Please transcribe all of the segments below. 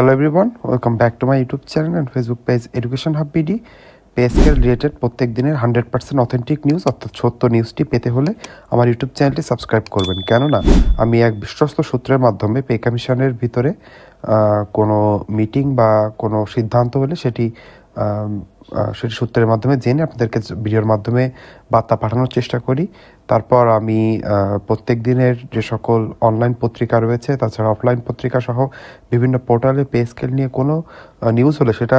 Hello everyone welcome back to my YouTube channel and Facebook page education hub BD pay scale related প্রত্যেক দিনের hundred percent authentic news অর্থাৎ সত্য নিউজটি পেতে হলে আমার ইউটিউব চ্যানেলটি সাবস্ক্রাইব করবেন। কেননা আমি এক বিশ্বস্ত সূত্রের মাধ্যমে পে কমিশনের ভিতরে কোনো মিটিং বা কোনো সিদ্ধান্ত হলে সেটি সেটি সূত্রের মাধ্যমে জেনে আপনাদেরকে ভিডিওর মাধ্যমে বার্তা পাঠানোর চেষ্টা করি। তারপর আমি প্রত্যেক দিনের যে সকল অনলাইন পত্রিকা রয়েছে, তাছাড়া অফলাইন পত্রিকা সহ বিভিন্ন পোর্টালে পে স্কেল নিয়ে কোনো নিউজ হলে সেটা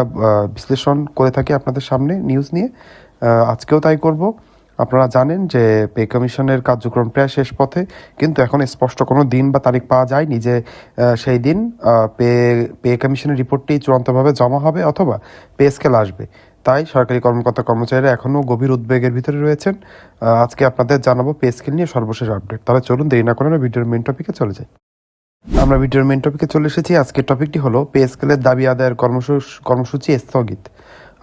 বিশ্লেষণ করে থাকি আপনাদের সামনে নিউজ নিয়ে। আজকেও তাই করব। আপনারা জানেন যে পে কমিশনের কার্যক্রম প্রায় শেষ পথে, কিন্তু এখন স্পষ্ট কোনো দিন বা তারিখ পাওয়া যায়নি যে সেই দিন পে পে কমিশনের রিপোর্টটি চূড়ান্তভাবে জমা হবে অথবা পে স্কেল আসবে। তাই সরকারি কর্মকর্তা কর্মচারীরা এখনও গভীর উদ্বেগের ভিতরে রয়েছেন। আজকে আপনাদের জানাব পে স্কেল নিয়ে সর্বশেষ আপডেট। তাহলে চলুন দেরি না করে ভিডিওর মেন টপিকে চলে যাই। আমরা ভিডিওর মেন টপিকে চলে এসেছি। আজকের টপিকটি হলো পে স্কেলের দাবি আদায়ের কর্মসূচি কর্মসূচি স্থগিত।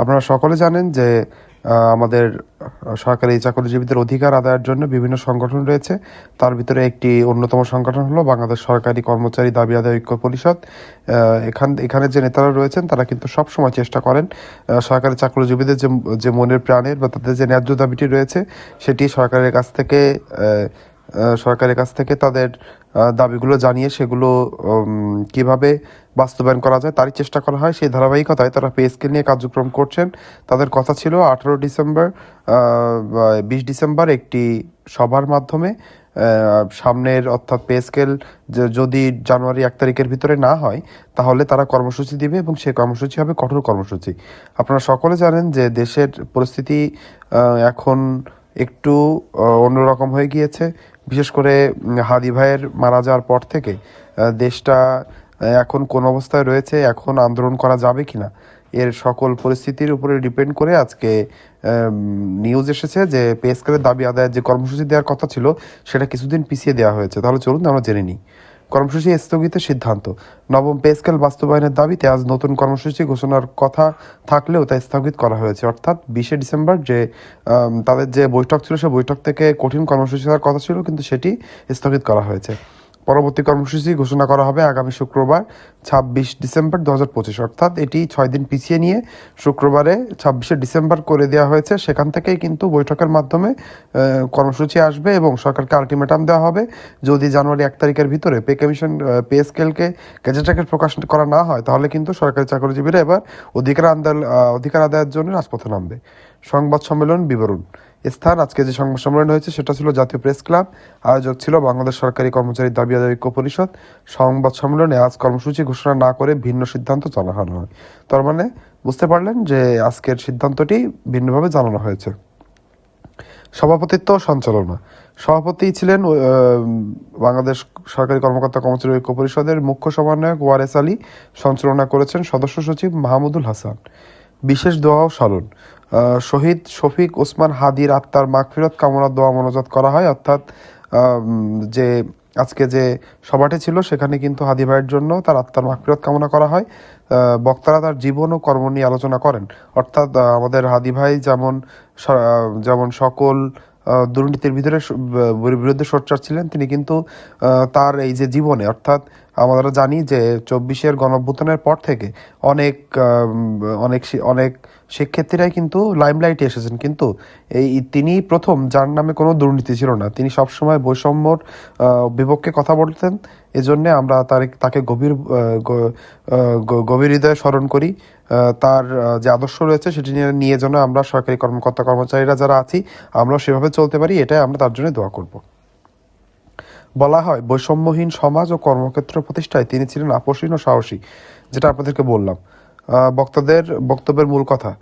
আপনারা সকলে জানেন যে আমাদের সরকারি চাকরিজীবীদের অধিকার আদায়ের জন্য বিভিন্ন সংগঠন রয়েছে। তার ভিতরে একটি অন্যতম সংগঠন হলো বাংলাদেশ সরকারি কর্মচারী দাবি আদায় ঐক্য পরিষদ। এখান এখানে যে নেতারা রয়েছেন, তারা কিন্তু সব সময় চেষ্টা করেন সরকারি চাকরিজীবীদের যে যে মনের প্রাণের বা তাদের যে ন্যায্য দাবিটি রয়েছে, সেটি সরকারের কাছ থেকে সরকারের কাছ থেকে তাদের দাবিগুলো জানিয়ে সেগুলো কীভাবে বাস্তবায়ন করা যায়, তারই চেষ্টা করা হয়। সেই ধারাবাহিকতায় তারা পে স্কেল নিয়ে কার্যক্রম করছেন। তাদের কথা ছিল, আঠারো ডিসেম্বর বিশ ডিসেম্বর একটি সভার মাধ্যমে সামনের অর্থাৎ পে স্কেল যদি জানুয়ারি এক তারিখের ভিতরে না হয়, তাহলে তারা কর্মসূচি দিবে এবং সেই কর্মসূচি হবে কঠোর কর্মসূচি। আপনারা সকলে জানেন যে দেশের পরিস্থিতি এখন একটু অন্যরকম হয়ে গিয়েছে। বিশেষ করে হাদি ভাইয়ের মারা যাওয়ার পর থেকে দেশটা এখন কোন অবস্থায় রয়েছে, এখন আন্দোলন করা যাবে কিনা, এর সকল পরিস্থিতির উপরে ডিপেন্ড করে আজকে নিউজ এসেছে যে পে দাবি আদায়ের যে কর্মসূচি দেওয়ার কথা ছিল, সেটা কিছুদিন পিছিয়ে দেওয়া হয়েছে। তাহলে চলুন আমরা জেনে নিই। কর্মসূচি স্থগিতের সিদ্ধান্ত। নবম পে স্কেল বাস্তবায়নের দাবিতে আজ নতুন কর্মসূচি ঘোষণার কথা থাকলেও তা স্থগিত করা হয়েছে। অর্থাৎ বিশে ডিসেম্বর যে তাদের যে বৈঠক ছিল, সে বৈঠক থেকে কঠিন কর্মসূচি হওয়ার কথা ছিল, কিন্তু সেটি স্থগিত করা হয়েছে। পরবর্তী কর্মসূচি ঘোষণা করা হবে আগামী শুক্রবার, ছাব্বিশ ডিসেম্বর দু হাজার পঁচিশ। অর্থাৎ এটি ছয় দিন পিছিয়ে নিয়ে শুক্রবারে ছাব্বিশে ডিসেম্বর করে দেওয়া হয়েছে। সেখান থেকেই কিন্তু বৈঠকের মাধ্যমে কর্মসূচি আসবে এবং সরকারকে আলটিমেটাম দেওয়া হবে। যদি জানুয়ারি এক তারিখের ভিতরে পে কমিশন পে স্কেলকে গেজেটাকে প্রকাশ করা না হয়, তাহলে কিন্তু সরকারি চাকরিজীবীরা এবার অধিকার আন্দাল অধিকার আদায়ের জন্য রাজপথে নামবে। সংবাদ সম্মেলন বিবরণ। স্থান। আজকে যে সংবাদ সম্মেলন হয়েছে সেটা ছিল জাতীয় প্রেস ক্লাব। আয়োজক ছিল বাংলাদেশ সরকারি কর্মচারী দাবি আদায় ঐক্য পরিষদ। সংবাদ সম্মেলনে আজ কর্মসূচি ঘোষণা না করে ভিন্ন সিদ্ধান্ত জানানো হয়। তার মানে বুঝতে পারলেন যে আজকের সিদ্ধান্তটি ভিন্নভাবে জানানো হয়েছে। সভাপতিত্ব সঞ্চালনা। সভাপতি ছিলেন বাংলাদেশ সরকারি কর্মকর্তা কর্মচারী ঐক্য পরিষদের মুখ্য সমন্বয়ক ওয়ারেস আলী। সঞ্চালনা করেছেন সদস্য সচিব মাহমুদুল হাসান। বিশেষ দোয়া ও আহ, শহীদ শফিক ওসমান হাদির আত্মার মাগফিরত কামনা দোয়া মনোজাত করা হয়। অর্থাৎ যে আজকে যে সভাটি ছিল, সেখানে কিন্তু হাদি ভাইয়ের জন্য তার আত্মার মাগফিরত কামনা করা হয়। বক্তারা তার জীবন ও কর্ম নিয়ে আলোচনা করেন। অর্থাৎ আমাদের হাদি ভাই যেমন যেমন সকল দুর্নীতির ভিতরে বিরুদ্ধে সোচ্চার ছিলেন, তিনি কিন্তু তার এই যে জীবনে, অর্থাৎ আমরা জানি যে চব্বিশের গণঅভ্যুত্থানের পর থেকে অনেক অনেক অনেক শিক্ষার্থীরাই কিন্তু লাইমলাইটে এসেছেন। কিন্তু এই তিনি প্রথম, যার নামে কোনো দুর্নীতি ছিল না। তিনি সবসময় বৈষম্যর বিপক্ষে কথা বলতেন। এজন্য আমরা তার, তাকে গভীর গভীর হৃদয়ে স্মরণ করি। তার যে আদর্শ রয়েছে, সেটি নিয়ে নিয়ে যেন আমরা সরকারি কর্মকর্তা, কর্মচারীরা যারা আছি আমরা সেভাবে চলতে পারি। এটাই আমরা তার জন্য দোয়া করব। বলা হয়, বৈষম্যহীন সমাজ ও কর্মক্ষেত্র প্রতিষ্ঠায় তিনি ছিলেন আপসীন ও সাহসী, যেটা আপনাদেরকে বললাম। বক্তাদের, বক্তব্যের মূল কথা।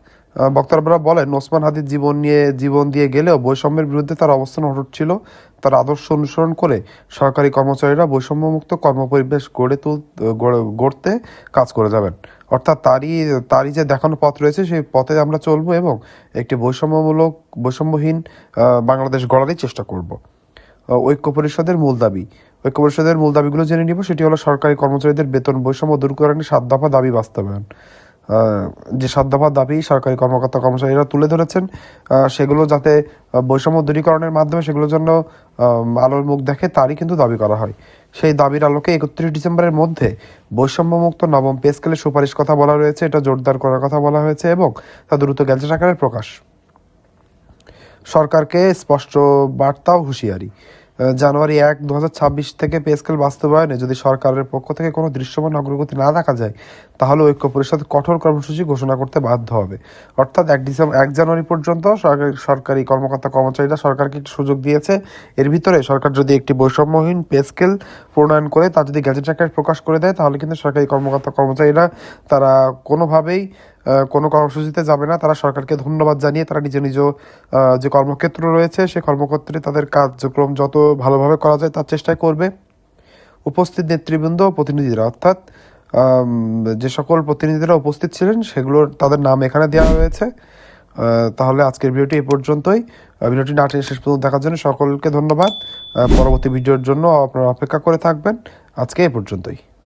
বক্তারা বলেন, ওসমান হাদির জীবন নিয়ে, জীবন দিয়ে গেলেও বৈষম্যের বিরুদ্ধে তার অবস্থান অটুট ছিল। তার আদর্শ অনুসরণ করে সরকারি কর্মচারীরা বৈষম্যমুক্ত কর্মপরিবেশ গড়ে তুল, গড়ে- গড়তে কাজ করে যাবেন। অর্থাৎ তারই তারই যে দেখানো পথ রয়েছে, সেই পথে আমরা চলবো এবং একটি বৈষম্যমূলক, বৈষম্যহীন বাংলাদেশ গড়ারই চেষ্টা করব। ঐক্য পরিষদের মূল দাবি ঐক্য পরিষদের মূল দাবিগুলো জেনে নিব। সেটি হলো সরকারি কর্মচারীদের বেতন বৈষম্য দূর করার সাত দফা দাবি বাস্তবায়ন। যে সাত দফা দাবি সরকারি কর্মকর্তা কর্মচারীরা তুলে ধরেছেন সেগুলো যাতে বৈষম্য দূরীকরণের মাধ্যমে সেগুলোর জন্য আলোর মুখ দেখে তারই কিন্তু দাবি করা হয়। সেই দাবির আলোকে একত্রিশ ডিসেম্বরের মধ্যে বৈষম্যমুক্ত নবম পে স্কেলের সুপারিশ কথা বলা রয়েছে এটা জোরদার করার কথা বলা হয়েছে এবং তা দ্রুত গ্যাজেট আকারের প্রকাশ। সরকারকে স্পষ্ট বার্তাও হুঁশিয়ারি। জানুয়ারি এক দু থেকে পে স্কেল বাস্তবায়নে যদি সরকারের পক্ষ থেকে কোনো দৃশ্যমান অগ্রগতি না দেখা যায়, তাহলে ঐক্য পরিষদ কঠোর কর্মসূচি ঘোষণা করতে বাধ্য হবে। অর্থাৎ এক ডিসেম্বর, এক জানুয়ারি পর্যন্ত সরকারি কর্মকর্তা কর্মচারীরা সরকারকে একটি সুযোগ দিয়েছে। এর ভিতরে সরকার যদি একটি বৈষম্যহীন পে স্কেল প্রণয়ন করে, তা যদি গ্যাজেট আকারে প্রকাশ করে দেয়, তাহলে কিন্তু সরকারি কর্মকর্তা কর্মচারীরা তারা কোনোভাবেই কোনো কর্মসূচিতে যাবে না। তারা সরকারকে ধন্যবাদ জানিয়ে তারা নিজ নিজ যে কর্মক্ষেত্র রয়েছে সেই কর্মক্ষেত্রে তাদের কার্যক্রম যত ভালোভাবে করা যায় তার চেষ্টাই করবে। উপস্থিত নেতৃবৃন্দ, প্রতিনিধিরা অর্থাৎ যে সকল প্রতিনিধিরা উপস্থিত ছিলেন, সেগুলোর তাদের নাম এখানে দেওয়া হয়েছে। তাহলে আজকের ভিডিওটি এই পর্যন্তই। ভিডিওটি না শেষ পর্যন্ত দেখার জন্য সকলকে ধন্যবাদ। পরবর্তী ভিডিওর জন্য আপনারা অপেক্ষা করে থাকবেন। আজকে এ পর্যন্তই।